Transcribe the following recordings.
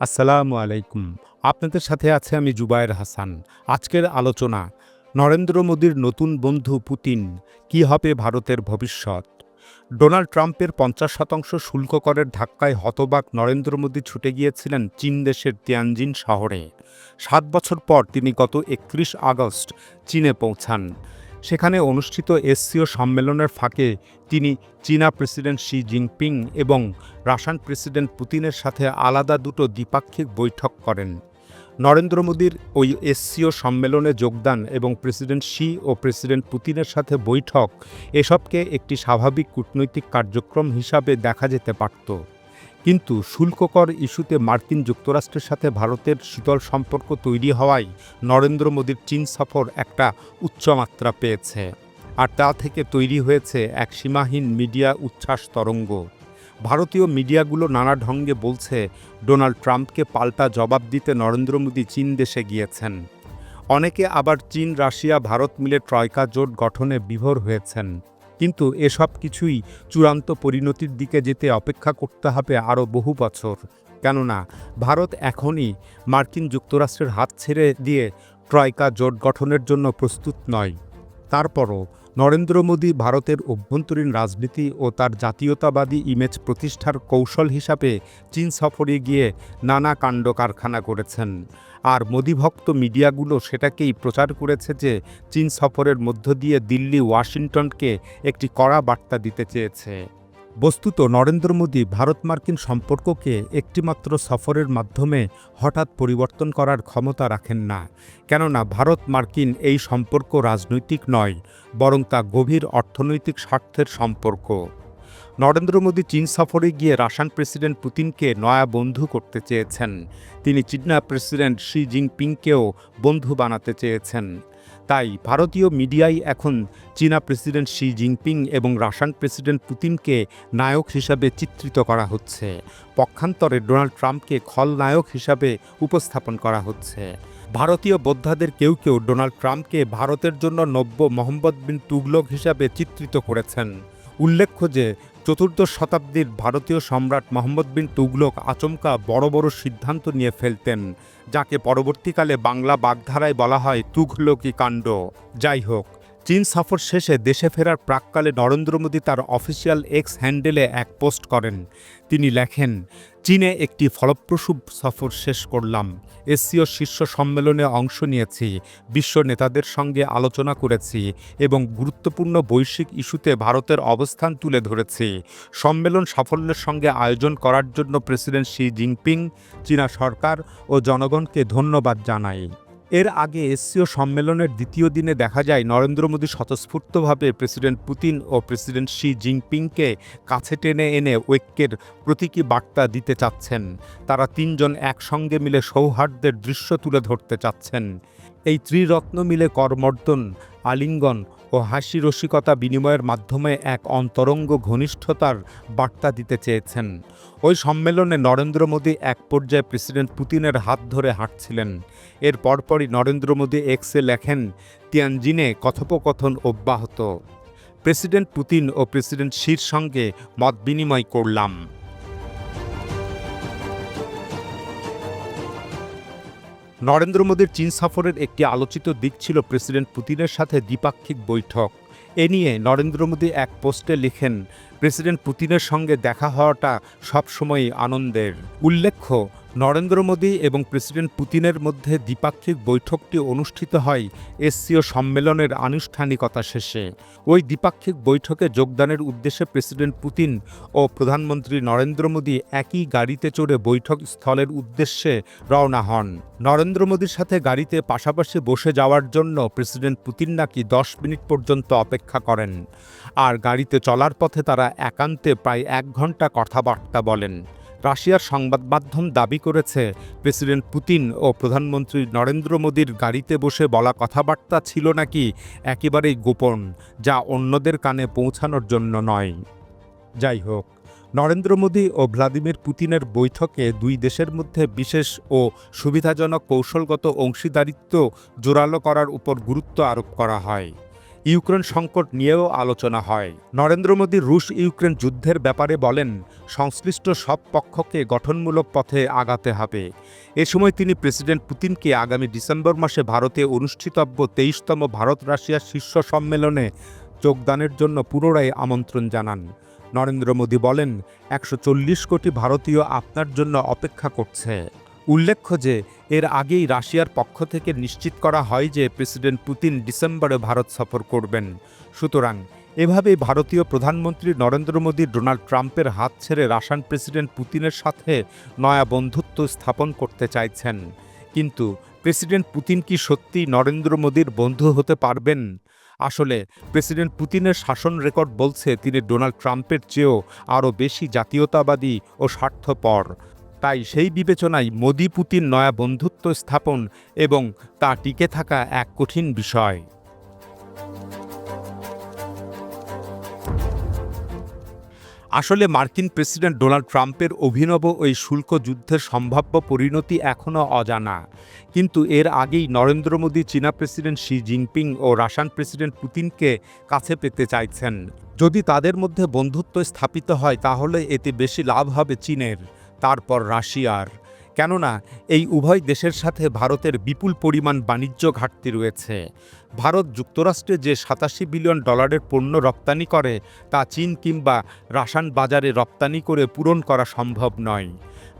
আসসালামু আলাইকুম। আপনাদের সাথে আছে আমি জুবায়ের হাসান। আজকের আলোচনা, নরেন্দ্র মোদীর নতুন বন্ধু পুতিন, কি হবে ভারতের ভবিষ্যৎ? ডোনাল্ড ট্রাম্পের পঞ্চাশ শতাংশ শুল্ক করের ধাক্কায় হতবাক নরেন্দ্র মোদী ছুটে গিয়েছিলেন চীন দেশের তিয়ানজিন শহরে। সাত বছর পর তিনি গত একত্রিশ আগস্ট চীনে পৌঁছান। সেখানে অনুষ্ঠিত এসসিও সম্মেলনের ফাঁকে তিনি চীনা প্রেসিডেন্ট শি জিনপিং এবং রাশিয়ান প্রেসিডেন্ট পুতিনের সাথে আলাদা দুটো দ্বিপাক্ষিক বৈঠক করেন। নরেন্দ্র মোদীর ওই এসসিও সম্মেলনে যোগদান এবং প্রেসিডেন্ট শি ও প্রেসিডেন্ট পুতিনের সাথে বৈঠক এসবকে একটি স্বাভাবিক কূটনৈতিক কার্যক্রম হিসাবে দেখা যেতে পারত। কিন্তু শুল্ককর ইস্যুতে মার্কিন যুক্তরাষ্ট্রের সাথে ভারতের শীতল সম্পর্ক তৈরি হওয়ায় নরেন্দ্র মোদীর চীন সফর একটা উচ্চমাত্রা পেয়েছে। আর তা থেকে তৈরি হয়েছে এক সীমাহীন মিডিয়া উচ্ছ্বাস তরঙ্গ। ভারতীয় মিডিয়াগুলো নানা ঢঙ্গে বলছে, ডোনাল্ড ট্রাম্পকে পাল্টা জবাব দিতে নরেন্দ্র মোদী চীন দেশে গিয়েছেন। অনেকে আবার চীন, রাশিয়া, ভারত মিলে ট্রয়কা জোট গঠনে বিভোর হয়েছেন। কিন্তু এসব কিছুই চূড়ান্ত পরিণতির দিকে যেতে অপেক্ষা করতে হবে আরও বহু বছর। কেননা, ভারত এখনই মার্কিন যুক্তরাষ্ট্রের হাত ছেড়ে দিয়ে ট্রয়কা জোট গঠনের জন্য প্রস্তুত নয়। তারপরও নরেন্দ্র মোদী ভারতের অভ্যন্তরীণ রাজনীতি ও তার জাতীয়তাবাদী ইমেজ প্রতিষ্ঠার কৌশল হিসাবে চীন সফরে গিয়ে নানা কাণ্ড কারখানা করেছেন। আর মোদিভক্ত মিডিয়াগুলো সেটাকেই প্রচার করেছে যে চীন সফরের মধ্য দিয়ে দিল্লি, ওয়াশিংটনকে একটি কড়া বার্তা দিতে চেয়েছে। বস্তুত নরেন্দ্র মোদী ভারত মার্কিন সম্পর্ককে একটিমাত্র সফরের মাধ্যমে হঠাৎ পরিবর্তন করার ক্ষমতা রাখেন না। কেননা ভারত মার্কিন এই সম্পর্ক রাজনৈতিক নয়, বরং তা গভীর অর্থনৈতিক স্বার্থের সম্পর্ক। নরেন্দ্র মোদী চীন সফরে গিয়ে রাশিয়ান প্রেসিডেন্ট পুতিনকে নয়া বন্ধু করতে চেয়েছেন। তিনি চীনা প্রেসিডেন্ট শি জিনপিংকেও বন্ধু বানাতে চেয়েছেন। তাই ভারতীয় মিডিয়ায় এখন চীনা প্রেসিডেন্ট শি জিনপিং এবং রাশিয়ান প্রেসিডেন্ট পুতিনকে নায়ক হিসাবে চিত্রিত করা হচ্ছে। পক্ষান্তরে ডোনাল্ড ট্রাম্পকে খলনায়ক হিসাবে উপস্থাপন করা হচ্ছে। ভারতীয় বোদ্ধাদের কেউ কেউ ডোনাল্ড ট্রাম্পকে ভারতের জন্য নব্য মোহাম্মদ বিন তুগলক হিসাবে চিত্রিত করেছেন। উল্লেখ্য যে চতুর্দশ শতাব্দীর ভারতীয় সম্রাট মোহাম্মদ বিন তুগলক আচমকা বড় বড় সিদ্ধান্ত নিয়ে ফেলতেন, যাকে পরবর্তীকালে বাংলা বাগধারায় বলা হয় তুঘলকি কাণ্ড। যাই হোক চীন সফর শেষে দেশে ফেরার প্রাককালে নরেন্দ্র মোদী তার অফিসিয়াল এক্স হ্যান্ডেলে এক পোস্ট করেন। তিনি লেখেন, চীনে একটি ফলপ্রসূ সফর শেষ করলাম। এসসিও শীর্ষ সম্মেলনে অংশ নিয়েছি, বিশ্ব নেতাদের সঙ্গে আলোচনা করেছি এবং গুরুত্বপূর্ণ বৈশ্বিক ইস্যুতে ভারতের অবস্থান তুলে ধরেছি। সম্মেলন সাফল্যের সঙ্গে আয়োজন করার জন্য প্রেসিডেন্ট শি জিনপিং, চীনা সরকার ও জনগণকে ধন্যবাদ জানাই। এর আগে এসসিও সম্মেলনের দ্বিতীয় দিনে দেখা যায় নরেন্দ্র মোদী স্বতঃস্ফূর্তভাবে প্রেসিডেন্ট পুতিন ও প্রেসিডেন্ট শি জিনপিংকে কাছে টেনে এনে ঐক্যের প্রতীকী বার্তা দিতে চাচ্ছেন। তারা তিনজন একসঙ্গে মিলে সৌহার্দ্যের দৃশ্য তুলে ধরতে চাচ্ছেন। এই ত্রিরত্ন মিলে করমর্দন, আলিঙ্গন ও হাসি রসিকতা বিনিময়ের মাধ্যমে এক অন্তরঙ্গ ঘনিষ্ঠতার বার্তা দিতে চেয়েছেন। ওই সম্মেলনে নরেন্দ্র মোদী এক পর্যায়ে প্রেসিডেন্ট পুতিনের হাত ধরে হাঁটছিলেন। এর পরপরই নরেন্দ্র মোদী এক্সে লেখেন, তিয়ানজিনে কথোপকথন অব্যাহত। প্রেসিডেন্ট পুতিন ও প্রেসিডেন্ট শির সঙ্গে মত বিনিময় করলাম। নরেন্দ্র মোদীর চীন সফরের একটি আলোচিত দিক ছিল প্রেসিডেন্ট পুতিনের সাথে দ্বিপাক্ষিক বৈঠক। এ নিয়ে নরেন্দ্র মোদী এক পোস্টে লিখেন প্রেসিডেন্ট পুতিনের সঙ্গে দেখা হওয়াটা সবসময়ই আনন্দের। উল্লেখ্য, নরেন্দ্র মোদী এবং প্রেসিডেন্ট পুতিনের মধ্যে দ্বিপাক্ষিক বৈঠকটি অনুষ্ঠিত হয় এসসিও সম্মেলনের আনুষ্ঠানিকতা শেষে। ওই দ্বিপাক্ষিক বৈঠকে যোগদানের উদ্দেশ্যে প্রেসিডেন্ট পুতিন ও প্রধানমন্ত্রী নরেন্দ্র মোদী একই গাড়িতে চড়ে বৈঠক স্থলের উদ্দেশ্যে রওনা হন। নরেন্দ্র মোদীর সাথে গাড়িতে পাশাপাশি বসে যাওয়ার জন্য প্রেসিডেন্ট পুতিন নাকি দশ মিনিট পর্যন্ত অপেক্ষা করেন। আর গাড়িতে চলার পথে তারা একান্তে প্রায় এক ঘণ্টা কথাবার্তা বলেন। রাশিয়ার সংবাদ মাধ্যম দাবি করেছে, প্রেসিডেন্ট পুতিন ও প্রধানমন্ত্রী নরেন্দ্র মোদীর গাড়িতে বসে বলা কথাবার্তা ছিল নাকি একেবারেই গোপন, যা অন্যদের কানে পৌঁছানোর জন্য নয়। যাই হোক, নরেন্দ্র মোদী ও ভ্লাদিমির পুতিনের বৈঠকে দুই দেশের মধ্যে বিশেষ ও সুবিধাজনক কৌশলগত অংশীদারিত্ব জোরালো করার উপর গুরুত্ব আরোপ করা হয়। ইউক্রেন সংকট নিয়েও আলোচনা হয়। নরেন্দ্র মোদী রুশ ইউক্রেন যুদ্ধের ব্যাপারে বলেন, সংশ্লিষ্ট সব পক্ষকে গঠনমূলক পথে আগাতে হবে। এ সময় তিনি প্রেসিডেন্ট পুতিনকে আগামী ডিসেম্বর মাসে ভারতে অনুষ্ঠিতব্য তেইশতম ভারত রাশিয়া শীর্ষ সম্মেলনে যোগদানের জন্য পুনরায় আমন্ত্রণ জানান। নরেন্দ্র মোদী বলেন, একশো চল্লিশ কোটি ভারতীয় আপনার জন্য অপেক্ষা করছে। উল্লেখ্য যে, এর আগেই রাশিয়ার পক্ষ থেকে নিশ্চিত করা হয় যে প্রেসিডেন্ট পুতিন ডিসেম্বরে ভারত সফর করবেন। সুতরাং এভাবে ভারতীয় প্রধানমন্ত্রী নরেন্দ্র মোদী ডোনাল্ড ট্রাম্পের হাত ছেড়ে রাশিয়ান প্রেসিডেন্ট পুতিনের সাথে নয়া বন্ধুত্ব স্থাপন করতে চাইছেন। কিন্তু প্রেসিডেন্ট পুতিন কি সত্যি নরেন্দ্র মোদীর বন্ধু হতে পারবেন? আসলে, প্রেসিডেন্ট পুতিনের শাসন রেকর্ড বলছে তিনি ডোনাল্ড ট্রাম্পের চেয়েও আরও বেশি জাতীয়তাবাদী ও স্বার্থপর। তাই সেই বিবেচনায় মোদি পুতিন নয়া বন্ধুত্ব স্থাপন এবং তা টিকে থাকা এক কঠিন বিষয়। আসলে মার্কিন প্রেসিডেন্ট ডোনাল্ড ট্রাম্পের অভিনব ওই শুল্ক যুদ্ধের সম্ভাব্য পরিণতি এখনও অজানা। কিন্তু এর আগেই নরেন্দ্র মোদী চীনা প্রেসিডেন্ট শি জিনপিং ও রাশিয়ান প্রেসিডেন্ট পুতিনকে কাছে পেতে চাইছেন। যদি তাদের মধ্যে বন্ধুত্ব স্থাপিত হয়, তাহলে এতে বেশি লাভ হবে চীনের। তারপর রাশিয়ার। কেননা, এই উভয় দেশের সাথে ভারতের বিপুল পরিমাণ বাণিজ্য ঘাটতি রয়েছে। ভারত যুক্তরাষ্ট্রে যে সাতাশি বিলিয়ন ডলারের পণ্য রপ্তানি করে, তা চীন কিংবা রাসায়ন বাজারে রপ্তানি করে পূরণ করা সম্ভব নয়।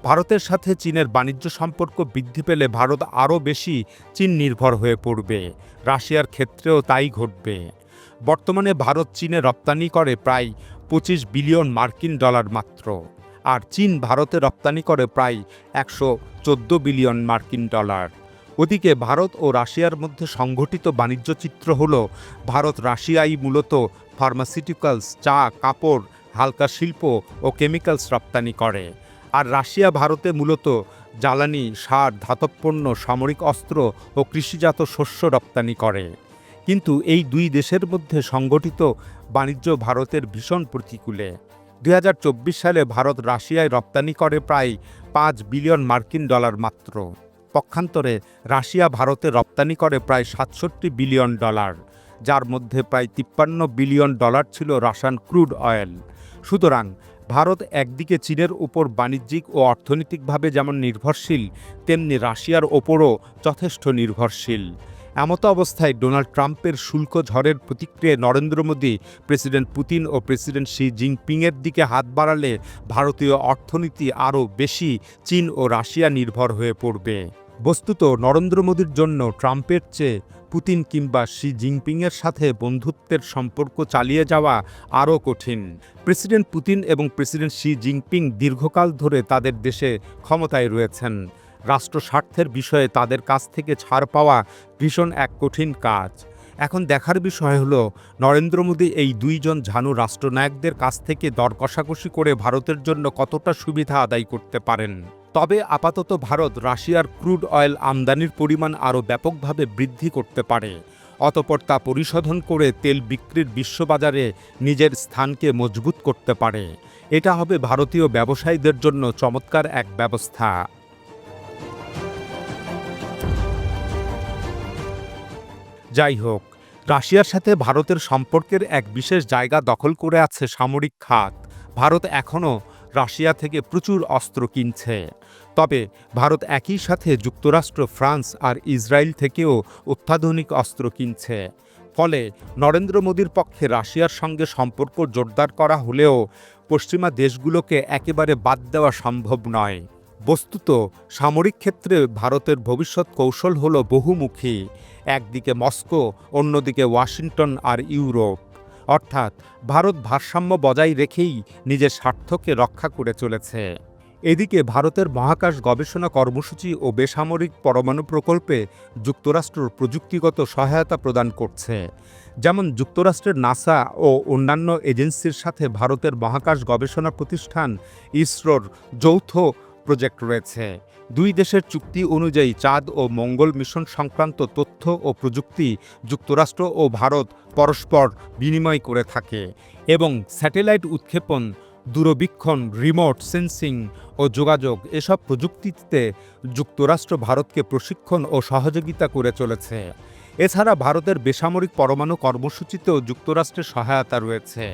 ভারতের সাথে চীনের বাণিজ্য সম্পর্ক বৃদ্ধি পেলে ভারত আরও বেশি চীন নির্ভর হয়ে পড়বে। রাশিয়ার ক্ষেত্রেও তাই ঘটবে। বর্তমানে ভারত চীনে রপ্তানি করে প্রায় পঁচিশ বিলিয়ন মার্কিন ডলার মাত্র। আর চীন ভারতে রপ্তানি করে প্রায় একশো চোদ্দ বিলিয়ন মার্কিন ডলার। ওদিকে ভারত ও রাশিয়ার মধ্যে সংঘটিত বাণিজ্য চিত্র হল, ভারত রাশিয়াই মূলত ফার্মাসিউটিক্যালস চা, কাপড়, হালকা শিল্প ও কেমিক্যালস রপ্তানি করে। আর রাশিয়া ভারতে মূলত জ্বালানি, সার ধাতব পণ্য সামরিক অস্ত্র ও কৃষিজাত শস্য রপ্তানি করে। কিন্তু এই দুই দেশের মধ্যে সংগঠিত বাণিজ্য ভারতের ভীষণ প্রতিকূলে। দু হাজার চব্বিশ সালে ভারত রাশিয়ায় রপ্তানি করে প্রায় পাঁচ বিলিয়ন মার্কিন ডলার মাত্র। পক্ষান্তরে রাশিয়া ভারতে রপ্তানি করে প্রায় সাতষট্টি বিলিয়ন ডলার, যার মধ্যে প্রায় তিপ্পান্ন বিলিয়ন ডলার ছিল রাসায়ন ক্রুড অয়েল। সুতরাং ভারত একদিকে চীনের উপর বাণিজ্যিক ও অর্থনৈতিকভাবে যেমন নির্ভরশীল, তেমনি রাশিয়ার ওপরও যথেষ্ট নির্ভরশীল। এমতো অবস্থায় ডোনাল্ড ট্রাম্পের শুল্ক ঝড়ের প্রতিক্রিয়ায় নরেন্দ্র মোদী, প্রেসিডেন্ট পুতিন ও প্রেসিডেন্ট শি জিনপিংয়ের দিকে হাত বাড়ালে ভারতীয় অর্থনীতি আরও বেশি চীন ও রাশিয়া নির্ভর হয়ে পড়বে। বস্তুত নরেন্দ্র মোদীর জন্য ট্রাম্পের চেয়ে পুতিন কিংবা শি জিনপিংয়ের সাথে বন্ধুত্বের সম্পর্ক চালিয়ে যাওয়া আরও কঠিন। প্রেসিডেন্ট পুতিন এবং প্রেসিডেন্ট শি জিনপিং দীর্ঘকাল ধরে তাদের দেশে ক্ষমতায় রয়েছেন। রাষ্ট্র স্বার্থের বিষয়ে তাদের কাছ থেকে ছাড় পাওয়া ভীষণ এক কঠিন কাজ। এখন দেখার বিষয় হলো, নরেন্দ্র মোদী এই দুইজন ঝানু রাষ্ট্রনায়কদের কাছ থেকে দর কষাকষি করে ভারতের জন্য কতটা সুবিধা আদায় করতে পারেন? তবে আপাতত ভারত রাশিয়ার ক্রুড অয়েল আমদানির পরিমাণ আরও ব্যাপকভাবে বৃদ্ধি করতে পারে। অতপর তা পরিশোধন করে তেল বিক্রির বিশ্ববাজারে নিজের স্থানকে মজবুত করতে পারে। এটা হবে ভারতীয় ব্যবসায়ীদের জন্য চমৎকার এক ব্যবস্থা। যাই হোক, রাশিয়ার সাথে ভারতের সম্পর্কের এক বিশেষ জায়গা দখল করে আছে সামরিক খাত। ভারত এখনও রাশিয়া থেকে প্রচুর অস্ত্র কিনছে। তবে ভারত একই সাথে যুক্তরাষ্ট্র, ফ্রান্স আর ইসরায়েল থেকেও অত্যাধুনিক অস্ত্র কিনছে। ফলে নরেন্দ্র মোদীর পক্ষে রাশিয়ার সঙ্গে সম্পর্ক জোরদার করা হলেও পশ্চিমা দেশগুলোকে একেবারে বাদ দেওয়া সম্ভব নয়। বস্তুত সামরিক ক্ষেত্রে ভারতের ভবিষ্যৎ কৌশল হল বহুমুখী, একদিকে মস্কো, অন্যদিকে ওয়াশিংটন আর ইউরোপ। অর্থাৎ ভারত ভারসাম্য বজায় রেখেই নিজের স্বার্থকে রক্ষা করে চলেছে। এদিকে ভারতের মহাকাশ গবেষণা কর্মসূচি ও বেসামরিক পরমাণু প্রকল্পে যুক্তরাষ্ট্র প্রযুক্তিগত সহায়তা প্রদান করছে। যেমন যুক্তরাষ্ট্রের নাসা ও অন্যান্য এজেন্সির সাথে ভারতের মহাকাশ গবেষণা প্রতিষ্ঠান ইসরোর যৌথ প্রজেক্ট রয়েছে। দুই দেশের চুক্তি অনুযায়ী চাঁদ ও মঙ্গল মিশন সংক্রান্ত তথ্য ও প্রযুক্তি যুক্তরাষ্ট্র ও ভারত পরস্পর বিনিময় করে থাকে এবং স্যাটেলাইট উৎক্ষেপণ, দূরবীক্ষণ, রিমোট সেন্সিং ও যোগাযোগ এসব প্রযুক্তিতে যুক্তরাষ্ট্র ভারতকে প্রশিক্ষণ ও সহযোগিতা করে চলেছে। এছাড়া ভারতের বেসামরিক পরমাণু কর্মসূচিতেও যুক্তরাষ্ট্রের সহায়তা রয়েছে।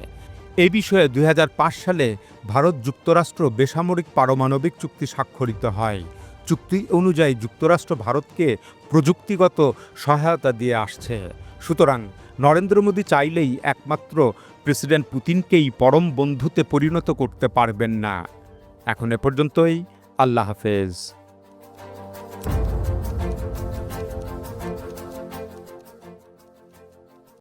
এই বিষয়ে দু হাজার পাঁচ সালে ভারত যুক্তরাষ্ট্র বেসামরিক পারমাণবিক চুক্তি স্বাক্ষরিত হয়। চুক্তি অনুযায়ী যুক্তরাষ্ট্র ভারতকে প্রযুক্তিগত সহায়তা দিয়ে আসছে। সুতরাং নরেন্দ্র মোদী চাইলেই একমাত্র প্রেসিডেন্ট পুতিনকেই পরম বন্ধুতে পরিণত করতে পারবেন না। এখন এ পর্যন্তই, আল্লাহ হাফেজ।